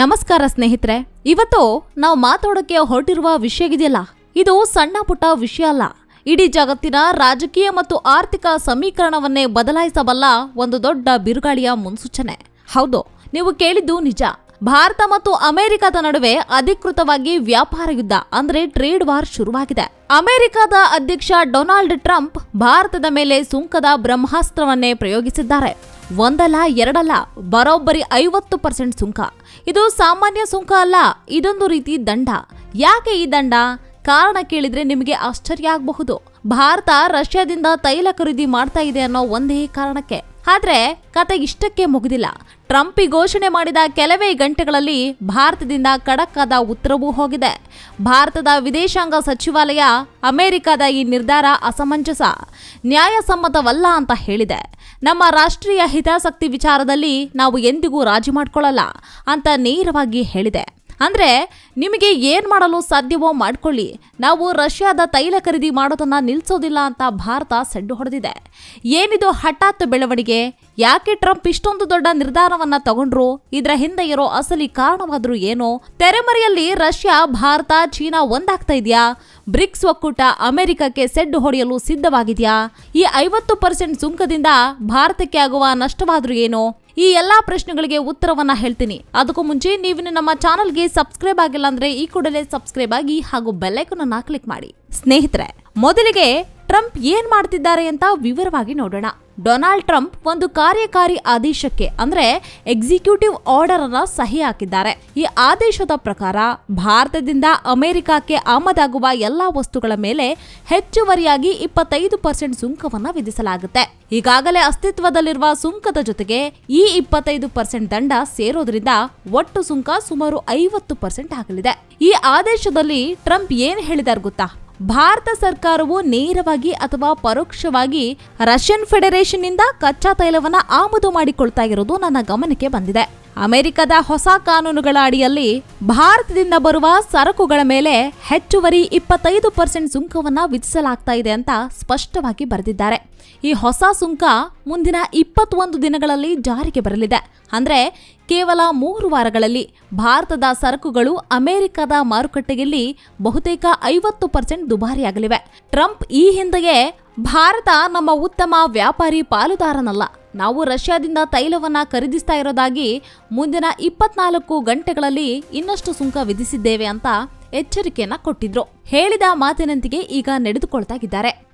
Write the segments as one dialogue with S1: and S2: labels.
S1: ನಮಸ್ಕಾರ ಸ್ನೇಹಿತರೆ, ಇವತ್ತು ನಾವು ಮಾತಾಡೋಕೆ ಹೊರಟಿರುವ ವಿಷಯ ಇದೆಯಲ್ಲ? ಇದು ಸಣ್ಣ ಪುಟ್ಟ ವಿಷಯ ಅಲ್ಲ. ಇಡೀ ಜಗತ್ತಿನ ರಾಜಕೀಯ ಮತ್ತು ಆರ್ಥಿಕ ಸಮೀಕರಣವನ್ನೇ ಬದಲಾಯಿಸಬಲ್ಲ ಒಂದು ದೊಡ್ಡ ಬಿರುಗಾಳಿಯ ಮುನ್ಸೂಚನೆ. ಹೌದು, ನೀವು ಕೇಳಿದ್ದು ನಿಜ. ಭಾರತ ಮತ್ತು ಅಮೆರಿಕದ ನಡುವೆ ಅಧಿಕೃತವಾಗಿ ವ್ಯಾಪಾರ ಯುದ್ಧ, ಅಂದ್ರೆ ಟ್ರೇಡ್ ವಾರ್ ಶುರುವಾಗಿದೆ. ಅಮೆರಿಕದ ಅಧ್ಯಕ್ಷ ಡೊನಾಲ್ಡ್ ಟ್ರಂಪ್ ಭಾರತದ ಮೇಲೆ ಸುಂಕದ ಬ್ರಹ್ಮಾಸ್ತ್ರವನ್ನೇ ಪ್ರಯೋಗಿಸಿದ್ದಾರೆ. ಒಂದಲ್ಲ ಎರಡಲ್ಲ ಬರೋಬ್ಬರಿ ಐವತ್ತು ಪರ್ಸೆಂಟ್ ಸುಂಕ. ಇದು ಸಾಮಾನ್ಯ ಸುಂಕ ಅಲ್ಲ, ಇದೊಂದು ರೀತಿ ದಂಡ. ಯಾಕೆ ಈ ದಂಡ? ಕಾರಣ ಕೇಳಿದ್ರೆ ನಿಮಗೆ ಆಶ್ಚರ್ಯ ಆಗಬಹುದು. ಭಾರತ ರಷ್ಯಾದಿಂದ ತೈಲ ಖರೀದಿ ಮಾಡ್ತಾ ಇದೆ ಅನ್ನೋ ಒಂದೇ ಕಾರಣಕ್ಕೆ. ಆದ್ರೆ ಕತೆ ಇಷ್ಟಕ್ಕೆ ಮುಗಿದಿಲ್ಲ. ಟ್ರಂಪ್ ಘೋಷಣೆ ಮಾಡಿದ ಕೆಲವೇ ಗಂಟೆಗಳಲ್ಲಿ ಭಾರತದಿಂದ ಖಡಕ್ಕಾದ ಉತ್ತರವೂ ಹೋಗಿದೆ. ಭಾರತದ ವಿದೇಶಾಂಗ ಸಚಿವಾಲಯ ಅಮೆರಿಕದ ಈ ನಿರ್ಧಾರ ಅಸಮಂಜಸ. ನ್ಯಾಯಸಮ್ಮತವಲ್ಲ ಅಂತ ಹೇಳಿದೆ. ನಮ್ಮ ರಾಷ್ಟ್ರೀಯ ಹಿತಾಸಕ್ತಿ ವಿಚಾರದಲ್ಲಿ ನಾವು ಎಂದಿಗೂ ರಾಜಿ ಮಾಡಿಕೊಳ್ಳಲ್ಲ ಅಂತ ನೇರವಾಗಿ ಹೇಳಿದೆ. ಅಂದ್ರೆ ನಿಮಗೆ ಏನು ಮಾಡಲು ಸಾಧ್ಯವೋ ಮಾಡಿಕೊಳ್ಳಿ. ನಾವು ರಷ್ಯಾದ ತೈಲ ಖರೀದಿ ಮಾಡೋದನ್ನು ನಿಲ್ಲಿಸೋದಿಲ್ಲ ಅಂತ ಭಾರತ ಸೆಡ್ಡು ಹೊಡೆದಿದೆ. ಏನಿದು ಹಠಾತ್ ಬೆಳವಣಿಗೆ? ಯಾಕೆ ಟ್ರಂಪ್ ಇಷ್ಟೊಂದು ದೊಡ್ಡ ನಿರ್ಧಾರವನ್ನ ತಗೊಂಡ್ರು? ಇದರ ಹಿಂದೆ ಇರೋ ಅಸಲಿ ಕಾರಣವಾದರೂ ಏನು? ತೆರೆಮರೆಯಲ್ಲಿ ರಷ್ಯಾ, ಭಾರತ, ಚೀನಾ ಒಂದಾಗ್ತಾ ಇದೆಯಾ? ಬ್ರಿಕ್ಸ್ ಒಕ್ಕೂಟ ಅಮೆರಿಕಕ್ಕೆ ಸೆಡ್ಡು ಹೊಡೆಯಲು ಸಿದ್ಧವಾಗಿದೆಯಾ? ಈ ಐವತ್ತು ಪರ್ಸೆಂಟ್ ಸುಂಕದಿಂದ ಭಾರತಕ್ಕೆ ಆಗುವ ನಷ್ಟವಾದರೂ ಏನು? ಈ ಎಲ್ಲಾ ಪ್ರಶ್ನೆಗಳಿಗೆ ಉತ್ತರವನ್ನ ಹೇಳ್ತೀನಿ. ಅದಕ್ಕೂ ಮುಂಚೆ ನೀವು ನಮ್ಮ ಚಾನಲ್ಗೆ ಸಬ್ಸ್ಕ್ರೈಬ್ ಆಗಿಲ್ಲ ಅಂದ್ರೆ ಈ ಕೂಡಲೇ ಸಬ್ಸ್ಕ್ರೈಬ್ ಆಗಿ ಹಾಗೂ ಬೆಲ್ಲೈಕನ್ ಅನ್ನ ಕ್ಲಿಕ್ ಮಾಡಿ. ಸ್ನೇಹಿತರೆ, ಮೊದಲಿಗೆ ಟ್ರಂಪ್ ಏನ್ ಮಾಡ್ತಿದ್ದಾರೆ ಅಂತ ವಿವರವಾಗಿ ನೋಡೋಣ. ಡೊನಾಲ್ಡ್ ಟ್ರಂಪ್ ಒಂದು ಕಾರ್ಯಕಾರಿ ಆದೇಶಕ್ಕೆ, ಅಂದ್ರೆ ಎಕ್ಸಿಕ್ಯೂಟಿವ್ ಆರ್ಡರ್ ಅನ್ನು ಸಹಿ ಹಾಕಿದ್ದಾರೆ. ಈ ಆದೇಶದ ಪ್ರಕಾರ, ಭಾರತದಿಂದ ಅಮೆರಿಕಕ್ಕೆ ಆಮದಾಗುವ ಎಲ್ಲಾ ವಸ್ತುಗಳ ಮೇಲೆ ಹೆಚ್ಚುವರಿಯಾಗಿ ಇಪ್ಪತ್ತೈದು ಪರ್ಸೆಂಟ್ ಸುಂಕವನ್ನು ವಿಧಿಸಲಾಗುತ್ತೆ. ಈಗಾಗಲೇ ಅಸ್ತಿತ್ವದಲ್ಲಿರುವ ಸುಂಕದ ಜೊತೆಗೆ ಈ ಇಪ್ಪತ್ತೈದು ಪರ್ಸೆಂಟ್ ದಂಡ ಸೇರೋದ್ರಿಂದ ಒಟ್ಟು ಸುಂಕ ಸುಮಾರು ಐವತ್ತು ಪರ್ಸೆಂಟ್ ಆಗಲಿದೆ. ಈ ಆದೇಶದಲ್ಲಿ ಟ್ರಂಪ್ ಏನ್ ಹೇಳಿದಾರೆ ಗೊತ್ತಾ? ಭಾರತ ಸರ್ಕಾರವು ನೇರವಾಗಿ ಅಥವಾ ಪರೋಕ್ಷವಾಗಿ ರಷ್ಯನ್ ಫೆಡರೇಷನ್ ಇಂದ ಕಚ್ಚಾ ತೈಲವನ್ನ ಆಮದು ಮಾಡಿಕೊಳ್ತಾ ಇರೋದು ನನ್ನ ಗಮನಕ್ಕೆ ಬಂದಿದೆ. ಅಮೆರಿಕದ ಹೊಸ ಕಾನೂನುಗಳ ಅಡಿಯಲ್ಲಿ ಭಾರತದಿಂದ ಬರುವ ಸರಕುಗಳ ಮೇಲೆ ಹೆಚ್ಚುವರಿ ಇಪ್ಪತ್ತೈದು ಪರ್ಸೆಂಟ್ ಸುಂಕವನ್ನ ವಿಧಿಸಲಾಗ್ತಾ ಇದೆ ಅಂತ ಸ್ಪಷ್ಟವಾಗಿ ಬರೆದಿದ್ದಾರೆ. ಈ ಹೊಸ ಸುಂಕ ಮುಂದಿನ ಇಪ್ಪತ್ತೊಂದು ದಿನಗಳಲ್ಲಿ ಜಾರಿಗೆ ಬರಲಿದೆ. ಅಂದ್ರೆ ಕೇವಲ ಮೂರು ವಾರಗಳಲ್ಲಿ ಭಾರತದ ಸರಕುಗಳು ಅಮೆರಿಕದ ಮಾರುಕಟ್ಟೆಯಲ್ಲಿ ಬಹುತೇಕ ಐವತ್ತು ಪರ್ಸೆಂಟ್ ದುಬಾರಿಯಾಗಲಿವೆ. ಟ್ರಂಪ್ ಈ ಹಿಂದೆಯೇ ಭಾರತ ನಮ್ಮ ಉತ್ತಮ ವ್ಯಾಪಾರಿ ಪಾಲುದಾರನಲ್ಲ. ನಾವು ರಷ್ಯಾದಿಂದ ತೈಲವನ್ನ ಖರೀದಿಸ್ತಾ ಇರೋದಾಗಿ ಮುಂದಿನ ಇಪ್ಪತ್ನಾಲ್ಕು ಗಂಟೆಗಳಲ್ಲಿ ಇನ್ನಷ್ಟು ಸುಂಕ ವಿಧಿಸಿದ್ದೇವೆ ಅಂತ ಎಚ್ಚರಿಕೆಯನ್ನ ಕೊಟ್ಟಿದ್ರು. ಹೇಳಿದ ಮಾತಿನಂತಿಗೆ ಈಗ ನಡೆದುಕೊಳ್ತಾ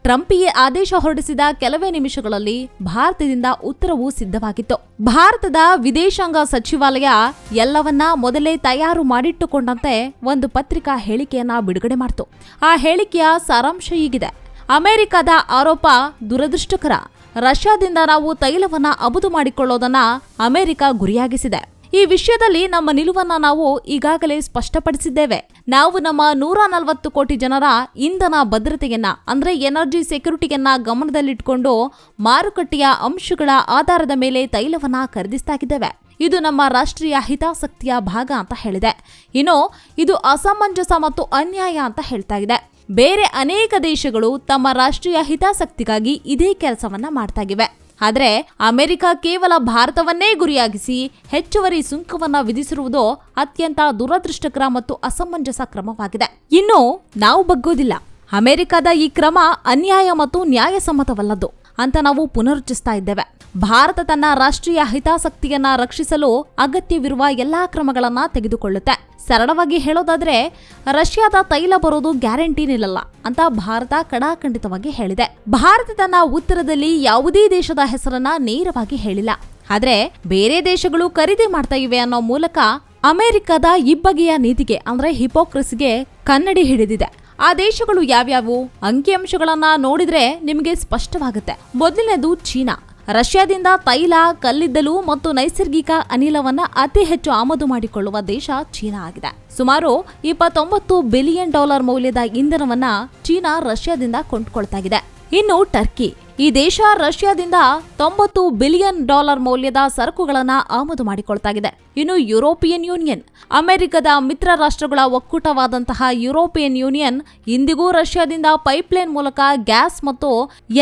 S1: ಇದ್ದಾರೆ ಟ್ರಂಪ್ ಈ ಆದೇಶ ಹೊರಡಿಸಿದ ಕೆಲವೇ ನಿಮಿಷಗಳಲ್ಲಿ ಭಾರತದಿಂದ ಉತ್ತರವು ಸಿದ್ಧವಾಗಿತ್ತು. ಭಾರತದ ವಿದೇಶಾಂಗ ಸಚಿವಾಲಯ ಎಲ್ಲವನ್ನ ಮೊದಲೇ ತಯಾರು ಮಾಡಿಟ್ಟುಕೊಂಡಂತೆ ಒಂದು ಪತ್ರಿಕಾ ಹೇಳಿಕೆಯನ್ನ ಬಿಡುಗಡೆ ಮಾಡಿತು. ಆ ಹೇಳಿಕೆಯ ಸಾರಾಂಶ ಹೀಗಿದೆ. ಅಮೆರಿಕದ ಆರೋಪ ದುರದೃಷ್ಟಕರ. ರಷ್ಯಾದಿಂದ ನಾವು ತೈಲವನ್ನ ಅಬುದು ಮಾಡಿಕೊಳ್ಳೋದನ್ನ ಅಮೆರಿಕ ಗುರಿಯಾಗಿಸಿದೆ. ಈ ವಿಷಯದಲ್ಲಿ ನಮ್ಮ ನಿಲುವನ್ನ ನಾವು ಈಗಾಗಲೇ ಸ್ಪಷ್ಟಪಡಿಸಿದ್ದೇವೆ. ನಾವು ನಮ್ಮ ನೂರ ನಲವತ್ತು ಕೋಟಿ ಜನರ ಇಂಧನ ಭದ್ರತೆಯನ್ನ, ಅಂದ್ರೆ ಎನರ್ಜಿ ಸೆಕ್ಯೂರಿಟಿಯನ್ನ ಗಮನದಲ್ಲಿಟ್ಟುಕೊಂಡು ಮಾರುಕಟ್ಟೆಯ ಅಂಶಗಳ ಆಧಾರದ ಮೇಲೆ ತೈಲವನ್ನ ಖರೀದಿಸ್ತಾಗಿದ್ದೇವೆ. ಇದು ನಮ್ಮ ರಾಷ್ಟ್ರೀಯ ಹಿತಾಸಕ್ತಿಯ ಭಾಗ ಅಂತ ಹೇಳಿದೆ. ಇನ್ನು ಇದು ಅಸಮಂಜಸ ಮತ್ತು ಅನ್ಯಾಯ ಅಂತ ಹೇಳ್ತಾ ಇದೆ. ಬೇರೆ ಅನೇಕ ದೇಶಗಳು ತಮ್ಮ ರಾಷ್ಟ್ರೀಯ ಹಿತಾಸಕ್ತಿಗಾಗಿ ಇದೇ ಕೆಲಸವನ್ನ ಮಾಡ್ತಾಗಿವೆ ಆದ್ರೆ ಅಮೆರಿಕ ಕೇವಲ ಭಾರತವನ್ನೇ ಗುರಿಯಾಗಿಸಿ ಹೆಚ್ಚುವರಿ ಸುಂಕವನ್ನ ವಿಧಿಸಿರುವುದು ಅತ್ಯಂತ ದುರದೃಷ್ಟಕರ ಮತ್ತು ಅಸಮಂಜಸ ಕ್ರಮವಾಗಿದೆ. ಇನ್ನು ನಾವು ಬಗ್ಗೋದಿಲ್ಲ ಅಮೆರಿಕದ ಈ ಕ್ರಮ ಅನ್ಯಾಯ ಮತ್ತು ನ್ಯಾಯಸಮ್ಮತವಲ್ಲದ್ದು ಅಂತ ನಾವು ಪುನರುಚ್ಚಿಸ್ತಾ ಇದ್ದೇವೆ. ಭಾರತ ತನ್ನ ರಾಷ್ಟ್ರೀಯ ಹಿತಾಸಕ್ತಿಯನ್ನ ರಕ್ಷಿಸಲು ಅಗತ್ಯವಿರುವ ಎಲ್ಲಾ ಕ್ರಮಗಳನ್ನ ತೆಗೆದುಕೊಳ್ಳುತ್ತೆ. ಸರಳವಾಗಿ ಹೇಳೋದಾದ್ರೆ, ರಷ್ಯಾದ ತೈಲ ಬರೋದು ಗ್ಯಾರಂಟಿ ನಿಲ್ಲಲ್ಲ ಅಂತ ಭಾರತ ಕಡಾಖಂಡಿತವಾಗಿ ಹೇಳಿದೆ. ಭಾರತ ತನ್ನ ಉತ್ತರದಲ್ಲಿ ಯಾವುದೇ ದೇಶದ ಹೆಸರನ್ನ ನೇರವಾಗಿ ಹೇಳಿಲ್ಲ. ಆದ್ರೆ, ಬೇರೆ ದೇಶಗಳು ಖರೀದಿ ಮಾಡ್ತಾ ಇವೆ ಅನ್ನೋ ಮೂಲಕ ಅಮೆರಿಕದ ಇಬ್ಬಗೆಯ ನೀತಿಗೆ, ಅಂದ್ರೆ ಹಿಪೋಕ್ರಸಿಗೆ ಕನ್ನಡಿ ಹಿಡಿದಿದೆ. ಆ ದೇಶಗಳು ಯಾವ್ಯಾವು? ಅಂಕಿಅಂಶಗಳನ್ನ ನೋಡಿದ್ರೆ ನಿಮಗೆ ಸ್ಪಷ್ಟವಾಗುತ್ತೆ. ಮೊದಲನೇದು ಚೀನಾ. ರಷ್ಯಾದಿಂದ ತೈಲ, ಕಲ್ಲಿದ್ದಲು ಮತ್ತು ನೈಸರ್ಗಿಕ ಅನಿಲವನ್ನ ಅತಿ ಹೆಚ್ಚು ಆಮದು ಮಾಡಿಕೊಳ್ಳುವ ದೇಶ ಚೀನಾ ಆಗಿದೆ. ಸುಮಾರು ಇಪ್ಪತ್ತೊಂಬತ್ತು ಬಿಲಿಯನ್ ಡಾಲರ್ ಮೌಲ್ಯದ ಇಂಧನವನ್ನ ಚೀನಾ ರಷ್ಯಾದಿಂದ ಕೊಂಡ್ಕೊಳ್ತಾಗಿದೆ ಇನ್ನು ಟರ್ಕಿ. ಈ ದೇಶ ರಷ್ಯಾದಿಂದ ತೊಂಬತ್ತು ಬಿಲಿಯನ್ ಡಾಲರ್ ಮೌಲ್ಯದ ಸರಕುಗಳನ್ನು ಆಮದು ಮಾಡಿಕೊಳ್ತಾಗಿದೆ. ಇನ್ನು ಯುರೋಪಿಯನ್ ಯೂನಿಯನ್, ಅಮೆರಿಕದ ಮಿತ್ರ ರಾಷ್ಟ್ರಗಳ ಒಕ್ಕೂಟವಾದಂತಹ ಯುರೋಪಿಯನ್ ಯೂನಿಯನ್ ಇಂದಿಗೂ ರಷ್ಯಾದಿಂದ ಪೈಪ್ಲೈನ್ ಮೂಲಕ ಗ್ಯಾಸ್ ಮತ್ತು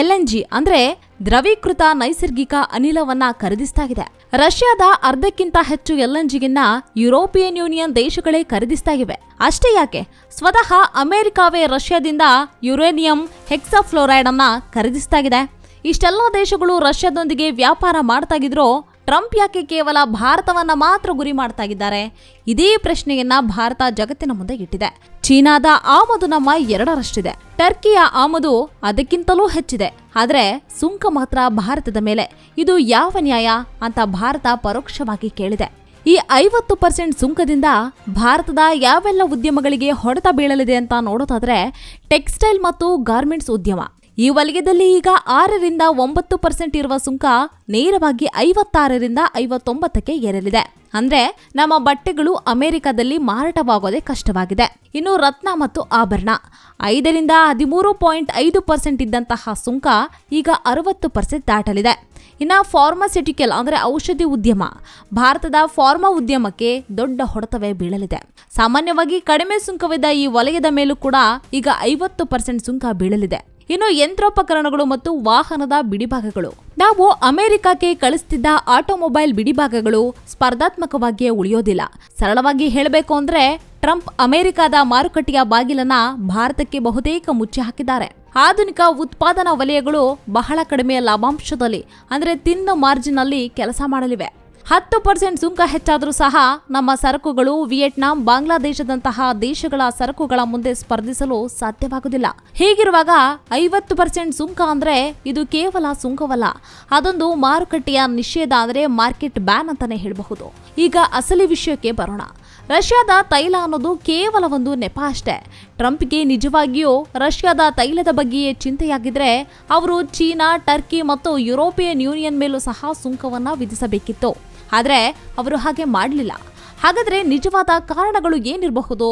S1: ಎಲ್ಎನ್ಜಿ ಅಂದ್ರೆ ದ್ರವೀಕೃತ ನೈಸರ್ಗಿಕ ಅನಿಲವನ್ನ ಖರೀದಿಸ್ತಾಗಿದೆ ರಷ್ಯಾದ ಅರ್ಧಕ್ಕಿಂತ ಹೆಚ್ಚು ಎಲ್ಎನ್ಜಿಗಿನ್ನ ಯುರೋಪಿಯನ್ ಯೂನಿಯನ್ ದೇಶಗಳೇ ಖರೀದಿಸ್ತಾ ಇವೆ. ಅಷ್ಟೇ ಯಾಕೆ? ಸ್ವತಃ ಅಮೆರಿಕಾವೇ ರಷ್ಯಾದಿಂದ ಯುರೇನಿಯಂ ಹೆಕ್ಸಾಫ್ಲೋರೈಡ್ ಅನ್ನ ಖರೀದಿಸ್ತಾ ಇದೆ. ಇಷ್ಟೆಲ್ಲ ದೇಶಗಳು ರಷ್ಯಾದೊಂದಿಗೆ ವ್ಯಾಪಾರ ಮಾಡ್ತಾಗಿದ್ರು ಟ್ರಂಪ್ ಯಾಕೆ ಕೇವಲ ಭಾರತವನ್ನ ಮಾತ್ರ ಗುರಿ ಮಾಡ್ತಾ ಇದ್ದಾರೆ? ಇದೇ ಪ್ರಶ್ನೆಯನ್ನ ಭಾರತ ಜಗತ್ತಿನ ಮುಂದೆ ಇಟ್ಟಿದೆ. ಚೀನಾದ ಆಮದು ನಮ್ಮ ಎರಡರಷ್ಟಿದೆ. ಟರ್ಕಿಯ ಆಮದು ಅದಕ್ಕಿಂತಲೂ ಹೆಚ್ಚಿದೆ. ಆದರೆ ಸುಂಕ ಮಾತ್ರ ಭಾರತದ ಮೇಲೆ. ಇದು ಯಾವ ನ್ಯಾಯ ಅಂತ ಭಾರತ ಪರೋಕ್ಷವಾಗಿ ಕೇಳಿದೆ. ಈ ಐವತ್ತು ಪರ್ಸೆಂಟ್ ಸುಂಕದಿಂದ ಭಾರತದ ಯಾವೆಲ್ಲ ಉದ್ಯಮಗಳಿಗೆ ಹೊಡೆತ ಬೀಳಲಿದೆ ಅಂತ ನೋಡೋದಾದ್ರೆ ಟೆಕ್ಸ್ಟೈಲ್ ಮತ್ತು ಗಾರ್ಮೆಂಟ್ಸ್ ಉದ್ಯಮ. ಈ ವಲಯದಲ್ಲಿ ಈಗ ಆರರಿಂದ ಒಂಬತ್ತು ಪರ್ಸೆಂಟ್ ಇರುವ ಸುಂಕ ನೇರವಾಗಿ ಐವತ್ತಾರರಿಂದ ಐವತ್ತೊಂಬತ್ತಕ್ಕೆ ಏರಲಿದೆ. ಅಂದ್ರೆ ನಮ್ಮ ಬಟ್ಟೆಗಳು ಅಮೆರಿಕದಲ್ಲಿ ಮಾರಾಟವಾಗೋದೇ ಕಷ್ಟವಾಗಿದೆ. ಇನ್ನು ರತ್ನ ಮತ್ತು ಆಭರಣ. ಐದರಿಂದ ಹದಿಮೂರು ಪಾಯಿಂಟ್ ಐದು ಪರ್ಸೆಂಟ್ ಇದ್ದಂತಹ ಸುಂಕ ಈಗ ಅರವತ್ತು ಪರ್ಸೆಂಟ್ ದಾಟಲಿದೆ. ಇನ್ನು ಫಾರ್ಮಾಸ್ಯುಟಿಕಲ್ ಅಂದರೆ ಔಷಧಿ ಉದ್ಯಮ. ಭಾರತದ ಫಾರ್ಮಾ ಉದ್ಯಮಕ್ಕೆ ದೊಡ್ಡ ಹೊಡೆತವೇ ಬೀಳಲಿದೆ. ಸಾಮಾನ್ಯವಾಗಿ ಕಡಿಮೆ ಸುಂಕವಿದ್ದ ಈ ವಲಯದ ಮೇಲೂ ಕೂಡ ಈಗ ಐವತ್ತು ಪರ್ಸೆಂಟ್ ಸುಂಕ ಬೀಳಲಿದೆ. ಇನ್ನು ಯಂತ್ರೋಪಕರಣಗಳು ಮತ್ತು ವಾಹನದ ಬಿಡಿಭಾಗಗಳು. ನಾವು ಅಮೆರಿಕಕ್ಕೆ ಕಳಿಸ್ತಿದ್ದ ಆಟೋಮೊಬೈಲ್ ಬಿಡಿಭಾಗಗಳು ಸ್ಪರ್ಧಾತ್ಮಕವಾಗಿಯೇ ಉಳಿಯೋದಿಲ್ಲ. ಸರಳವಾಗಿ ಹೇಳಬೇಕು ಅಂದ್ರೆ ಟ್ರಂಪ್ ಅಮೆರಿಕದ ಮಾರುಕಟ್ಟೆಯ ಬಾಗಿಲನ್ನ ಭಾರತಕ್ಕೆ ಬಹುತೇಕ ಮುಚ್ಚಿ ಹಾಕಿದ್ದಾರೆ. ಆಧುನಿಕ ಉತ್ಪಾದನಾ ವಲಯಗಳು ಬಹಳ ಕಡಿಮೆ ಲಾಭಾಂಶದಲ್ಲಿ, ಅಂದ್ರೆ ತಿನ್ನ ಮಾರ್ಜಿನ್ ಅಲ್ಲಿ ಕೆಲಸ ಮಾಡಲಿವೆ. ಹತ್ತು ಪರ್ಸೆಂಟ್ ಸುಂಕ ಹೆಚ್ಚಾದರೂ ಸಹ ನಮ್ಮ ಸರಕುಗಳು ವಿಯೆಟ್ನಾಂ, ಬಾಂಗ್ಲಾದೇಶದಂತಹ ದೇಶಗಳ ಸರಕುಗಳ ಮುಂದೆ ಸ್ಪರ್ಧಿಸಲು ಸಾಧ್ಯವಾಗುವುದಿಲ್ಲ. ಹೀಗಿರುವಾಗ ಐವತ್ತು ಪರ್ಸೆಂಟ್ ಸುಂಕ ಅಂದ್ರೆ ಇದು ಕೇವಲ ಸುಂಕವಲ್ಲ, ಅದೊಂದು ಮಾರುಕಟ್ಟೆಯ ನಿಷೇಧ ಅಂದ್ರೆ ಮಾರ್ಕೆಟ್ ಬ್ಯಾನ್ ಅಂತಾನೆ ಹೇಳಬಹುದು. ಈಗ ಅಸಲಿ ವಿಷಯಕ್ಕೆ ಬರೋಣ. ರಷ್ಯಾದ ತೈಲ ಅನ್ನೋದು ಕೇವಲ ಒಂದು ನೆಪ ಅಷ್ಟೇ. ಟ್ರಂಪ್ಗೆ ನಿಜವಾಗಿಯೂ ರಷ್ಯಾದ ತೈಲದ ಬಗ್ಗೆಯೇ ಚಿಂತೆಯಾಗಿದ್ರೆ ಅವರು ಚೀನಾ, ಟರ್ಕಿ ಮತ್ತು ಯುರೋಪಿಯನ್ ಯೂನಿಯನ್ ಮೇಲೂ ಸಹ ಸುಂಕವನ್ನ ವಿಧಿಸಬೇಕಿತ್ತು. ಆದರೆ ಅವರು ಹಾಗೆ ಮಾಡಲಿಲ್ಲ. ಹಾಗಾದರೆ ನಿಜವಾದ ಕಾರಣಗಳು ಏನಿರಬಹುದು?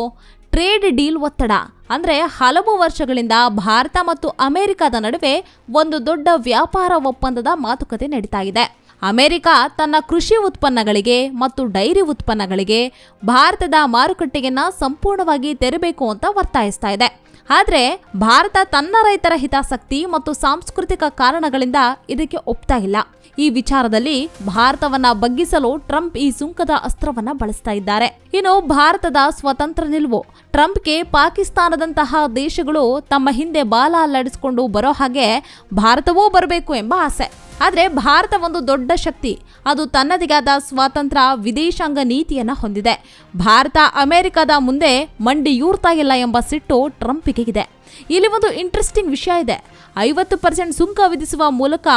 S1: ಟ್ರೇಡ್ ಡೀಲ್ ಒತ್ತಡ. ಅಂದರೆ ಹಲವು ವರ್ಷಗಳಿಂದ ಭಾರತ ಮತ್ತು ಅಮೆರಿಕದ ನಡುವೆ ಒಂದು ದೊಡ್ಡ ವ್ಯಾಪಾರ ಒಪ್ಪಂದದ ಮಾತುಕತೆ ನಡೀತಾ ಇದೆ. ಅಮೆರಿಕ ತನ್ನ ಕೃಷಿ ಉತ್ಪನ್ನಗಳಿಗೆ ಮತ್ತು ಡೈರಿ ಉತ್ಪನ್ನಗಳಿಗೆ ಭಾರತದ ಮಾರುಕಟ್ಟೆಯನ್ನು ಸಂಪೂರ್ಣವಾಗಿ ತೆರಬೇಕು ಅಂತ ಒತ್ತಾಯಿಸ್ತಾ ಇದೆ. ಆದರೆ ಭಾರತ ತನ್ನ ರೈತರ ಹಿತಾಸಕ್ತಿ ಮತ್ತು ಸಾಂಸ್ಕೃತಿಕ ಕಾರಣಗಳಿಂದ ಇದಕ್ಕೆ ಒಪ್ತಾ ಇಲ್ಲ. ಈ ವಿಚಾರದಲ್ಲಿ ಭಾರತವನ್ನ ಬಗ್ಗಿಸಲು ಟ್ರಂಪ್ ಈ ಸುಂಕದ ಅಸ್ತ್ರವನ್ನ ಬಳಸ್ತಾ ಇದ್ದಾರೆ. ಇನ್ನು ಭಾರತದ ಸ್ವತಂತ್ರ ನಿಲುವು. ಟ್ರಂಪ್ಗೆ ಪಾಕಿಸ್ತಾನದಂತಹ ದೇಶಗಳು ತಮ್ಮ ಹಿಂದೆ ಬಾಲ ಅಲ್ಲಾಡಿಸಿಕೊಂಡು ಬರೋ ಹಾಗೆ ಭಾರತವೂ ಬರಬೇಕು ಎಂಬ ಆಸೆ. ಆದರೆ ಭಾರತ ಒಂದು ದೊಡ್ಡ ಶಕ್ತಿ. ಅದು ತನ್ನದಿಗಾದ ಸ್ವಾತಂತ್ರ್ಯ ವಿದೇಶಾಂಗ ನೀತಿಯನ್ನು ಹೊಂದಿದೆ. ಭಾರತ ಅಮೆರಿಕದ ಮುಂದೆ ಮಂಡಿಯೂರ್ತಾ ಇಲ್ಲ ಎಂಬ ಸಿಟ್ಟು ಟ್ರಂಪ್ಗೆ ಇದೆ. ಇಲ್ಲಿ ಒಂದು ಇಂಟ್ರೆಸ್ಟಿಂಗ್ ವಿಷಯ ಇದೆ. ಐವತ್ತು ಪರ್ಸೆಂಟ್ ಸುಂಕ ವಿಧಿಸುವ ಮೂಲಕ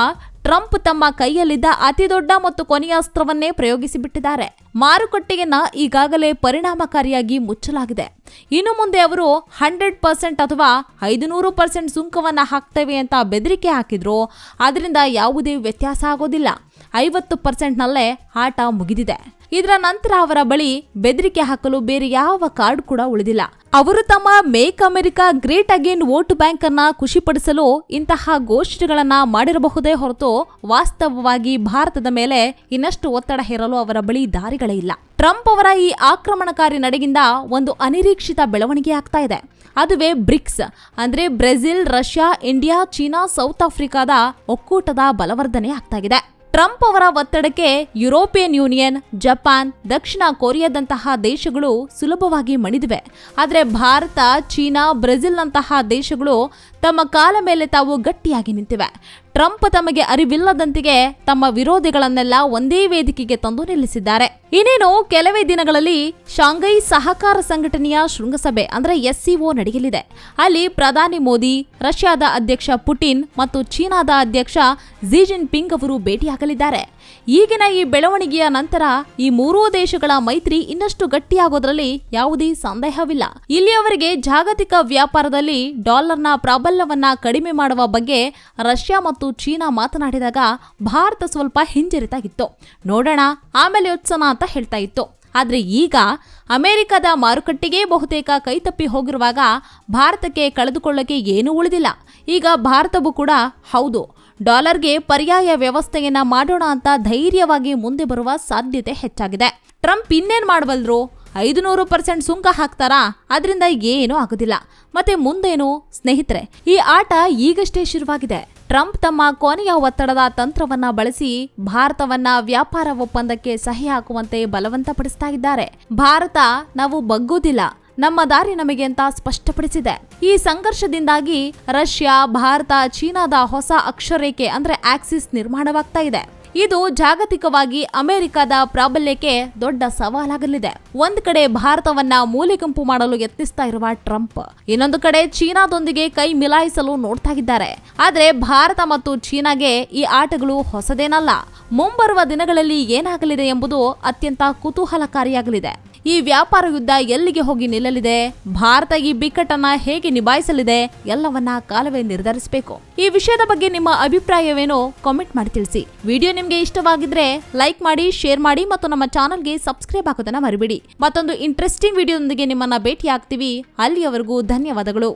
S1: ಟ್ರಂಪ್ ತಮ್ಮ ಕೈಯಲ್ಲಿದ್ದ ಅತಿ ದೊಡ್ಡ ಮತ್ತು ಕೊನೆಯ ಅಸ್ತ್ರವನ್ನೇ ಪ್ರಯೋಗಿಸಿಬಿಟ್ಟಿದ್ದಾರೆ. ಮಾರುಕಟ್ಟೆಯನ್ನ ಈಗಾಗಲೇ ಪರಿಣಾಮಕಾರಿಯಾಗಿ ಮುಚ್ಚಲಾಗಿದೆ. ಇನ್ನು ಮುಂದೆ ಅವರು ಹಂಡ್ರೆಡ್ ಪರ್ಸೆಂಟ್ ಅಥವಾ ಐದುನೂರು ಪರ್ಸೆಂಟ್ ಸುಂಕವನ್ನ ಹಾಕ್ತೇವೆ ಅಂತ ಬೆದರಿಕೆ ಹಾಕಿದ್ರು. ಅದರಿಂದ ಯಾವುದೇ ವ್ಯತ್ಯಾಸ ಆಗೋದಿಲ್ಲ. ಐವತ್ತು ಪರ್ಸೆಂಟ್ನಲ್ಲೇ ಆಟ ಮುಗಿದಿದೆ. ಇದರ ನಂತರ ಅವರ ಬಳಿ ಬೆದರಿಕೆ ಹಾಕಲು ಬೇರೆ ಯಾವ ಕಾರ್ಡ್ ಕೂಡ ಉಳಿದಿಲ್ಲ. ಅವರು ತಮ್ಮ make America great again vote bank ಅನ್ನ ಖುಷಿಪಡಿಸಲು ಇಂತಹ ಘೋಷಣೆಗಳನ್ನ ಮಾಡಿರಬಹುದೇ ಹೊರತು ವಾಸ್ತವವಾಗಿ ಭಾರತದ ಮೇಲೆ ಇನ್ನಷ್ಟು ಒತ್ತಡ ಹೇರಲು ಅವರ ಬಳಿ ದಾರಿಗಳೇ ಇಲ್ಲ. ಟ್ರಂಪ್ ಅವರ ಈ ಆಕ್ರಮಣಕಾರಿ ನಡೆಗಿಂದ ಒಂದು ಅನಿರೀಕ್ಷಿತ ಬೆಳವಣಿಗೆ ಆಗ್ತಾ ಇದೆ. ಅದುವೇ ಬ್ರಿಕ್ಸ್, ಅಂದ್ರೆ Brazil, Russia, India, China, South ಆಫ್ರಿಕಾದ ಒಕ್ಕೂಟದ ಬಲವರ್ಧನೆ ಆಗ್ತಾ ಇದೆ. ಟ್ರಂಪ್ ಅವರ ಒತ್ತಡಕ್ಕೆ ಯುರೋಪಿಯನ್ ಯೂನಿಯನ್, ಜಪಾನ್, ದಕ್ಷಿಣ ಕೊರಿಯಾದಂತಹ ದೇಶಗಳು ಸುಲಭವಾಗಿ ಮಣಿದಿವೆ. ಆದರೆ ಭಾರತ, ಚೀನಾ, ಬ್ರೆಜಿಲ್ನಂತಹ ದೇಶಗಳು ತಮ್ಮ ಕಾಲ ಮೇಲೆ ತಾವು ಗಟ್ಟಿಯಾಗಿ ನಿಂತಿವೆ. ಟ್ರಂಪ್ ತಮಗೆ ಅರಿವಿಲ್ಲದಂತೆಯೇ ತಮ್ಮ ವಿರೋಧಿಗಳನ್ನೆಲ್ಲ ಒಂದೇ ವೇದಿಕೆಗೆ ತಂದು ನಿಲ್ಲಿಸಿದ್ದಾರೆ. ಇನ್ನೇನು ಕೆಲವೇ ದಿನಗಳಲ್ಲಿ ಶಾಂಘೈ ಸಹಕಾರ ಸಂಘಟನೆಯ ಶೃಂಗಸಭೆ, ಅಂದ್ರೆ ಎಸ್ಸಿಒ ನಡೆಯಲಿದೆ. ಅಲ್ಲಿ ಪ್ರಧಾನಿ ಮೋದಿ, ರಷ್ಯಾದ ಅಧ್ಯಕ್ಷ ಪುಟಿನ್ ಮತ್ತು ಚೀನಾದ ಅಧ್ಯಕ್ಷ ಜಿ ಜಿನ್ಪಿಂಗ್ ಅವರು ಭೇಟಿಯಾಗಲಿದ್ದಾರೆ. ಈಗಿನ ಈ ಬೆಳವಣಿಗೆಯ ನಂತರ ಈ ಮೂರೂ ದೇಶಗಳ ಮೈತ್ರಿ ಇನ್ನಷ್ಟು ಗಟ್ಟಿಯಾಗೋದ್ರಲ್ಲಿ ಯಾವುದೇ ಸಂದೇಹವಿಲ್ಲ. ಇಲ್ಲಿಯವರೆಗೆ ಜಾಗತಿಕ ವ್ಯಾಪಾರದಲ್ಲಿ ಡಾಲರ್ನ ಪ್ರಾಬಲ್ಯವನ್ನ ಕಡಿಮೆ ಮಾಡುವ ಬಗ್ಗೆ ರಷ್ಯಾ ಮತ್ತು ಚೀನಾ ಮಾತನಾಡಿದಾಗ ಭಾರತ ಸ್ವಲ್ಪ ಹಿಂಜರಿತಾಗಿತ್ತು. ನೋಡೋಣ, ಆಮೇಲೆ ಯೋತ್ಸನ ಅಂತ ಹೇಳ್ತಾ ಇತ್ತು. ಆದರೆ ಈಗ ಅಮೆರಿಕದ ಮಾರುಕಟ್ಟೆಗೆ ಬಹುತೇಕ ಕೈತಪ್ಪಿ ಹೋಗಿರುವಾಗ ಭಾರತಕ್ಕೆ ಕಳೆದುಕೊಳ್ಳಕ್ಕೆ ಏನೂ ಉಳಿದಿಲ್ಲ. ಈಗ ಭಾರತವು ಕೂಡ ಹೌದು, ಡಾಲರ್ಗೆ ಪರ್ಯಾಯ ವ್ಯವಸ್ಥೆಯನ್ನು ಮಾಡೋಣ ಅಂತ ಧೈರ್ಯವಾಗಿ ಮುಂದೆ ಬರುವ ಸಾಧ್ಯತೆ ಹೆಚ್ಚಾಗಿದೆ. ಟ್ರಂಪ್ ಇನ್ನೇನ್ ಮಾಡಬಲ್ರು ಐದುನೂರು ಪರ್ಸೆಂಟ್ ಸುಂಕ ಹಾಕ್ತಾರಾ? ಅದರಿಂದ ಏನೂ ಆಗೋದಿಲ್ಲ. ಮತ್ತೆ ಮುಂದೇನು? ಸ್ನೇಹಿತರೆ, ಈ ಆಟ ಈಗಷ್ಟೇ ಶುರುವಾಗಿದೆ. ಟ್ರಂಪ್ ತಮ್ಮ ಕೊನೆಯ ಒತ್ತಡದ ತಂತ್ರವನ್ನ ಬಳಸಿ ಭಾರತವನ್ನ ವ್ಯಾಪಾರ ಒಪ್ಪಂದಕ್ಕೆ ಸಹಿ ಹಾಕುವಂತೆ ಬಲವಂತಪಡಿಸ್ತಾ ಇದ್ದಾರೆ ಭಾರತ ನಾವು ಬಗ್ಗುವುದಿಲ್ಲ, ನಮ್ಮ ದಾರಿ ನಮಗೆ ಅಂತ ಸ್ಪಷ್ಟಪಡಿಸಿದೆ. ಈ ಸಂಘರ್ಷದಿಂದಾಗಿ ರಷ್ಯಾ, ಭಾರತ, ಚೀನಾದ ಹೊಸ ಅಕ್ಷರೇಖೆ ಅಂದ್ರೆ ಆಕ್ಸಿಸ್ ನಿರ್ಮಾಣವಾಗ್ತಾ ಇದೆ. ಇದು ಜಾಗತಿಕವಾಗಿ ಅಮೆರಿಕದ ಪ್ರಾಬಲ್ಯಕ್ಕೆ ದೊಡ್ಡ ಸವಾಲಾಗಲಿದೆ. ಒಂದ್ ಕಡೆ ಭಾರತವನ್ನ ಮೂಲೆಗುಂಪು ಮಾಡಲು ಯತ್ನಿಸ್ತಾ ಇರುವ ಟ್ರಂಪ್, ಇನ್ನೊಂದು ಕಡೆ ಚೀನಾದೊಂದಿಗೆ ಕೈ ಮಿಲಾಯಿಸಲು ನೋಡ್ತಾ ಇದ್ದಾರೆ. ಆದ್ರೆ ಭಾರತ ಮತ್ತು ಚೀನಾಗೆ ಈ ಆಟಗಳು ಹೊಸದೇನಲ್ಲ. ಮುಂಬರುವ ದಿನಗಳಲ್ಲಿ ಏನಾಗಲಿದೆ ಎಂಬುದು ಅತ್ಯಂತ ಕುತೂಹಲಕಾರಿಯಾಗಲಿದೆ. ಈ ವ್ಯಾಪಾರ ಯುದ್ಧ ಎಲ್ಲಿಗೆ ಹೋಗಿ ನಿಲ್ಲಲಿದೆ? ಭಾರತ ಈ ಬಿಕ್ಕಟ್ಟನ್ನ ಹೇಗೆ ನಿಭಾಯಿಸಲಿದೆ? ಎಲ್ಲವನ್ನ ಕಾಲವೇ ನಿರ್ಧರಿಸಬೇಕು. ಈ ವಿಷಯದ ಬಗ್ಗೆ ನಿಮ್ಮ ಅಭಿಪ್ರಾಯವೇನೋ? ಕಾಮೆಂಟ್ ಮಾಡಿ ತಿಳಿಸಿ. ವಿಡಿಯೋ ನಿಮ್ಗೆ ಇಷ್ಟವಾಗಿದ್ರೆ ಲೈಕ್ ಮಾಡಿ, ಶೇರ್ ಮಾಡಿ ಮತ್ತು ನಮ್ಮ ಚಾನಲ್ಗೆ ಸಬ್ಸ್ಕ್ರೈಬ್ ಆಗೋದನ್ನ ಮರಿಬೇಡಿ. ಮತ್ತೊಂದು ಇಂಟ್ರೆಸ್ಟಿಂಗ್ ವಿಡಿಯೋದೊಂದಿಗೆ ನಿಮ್ಮನ್ನ ಭೇಟಿ ಆಗ್ತೀವಿ ಅಲ್ಲಿಯವರೆಗೂ ಧನ್ಯವಾದಗಳು.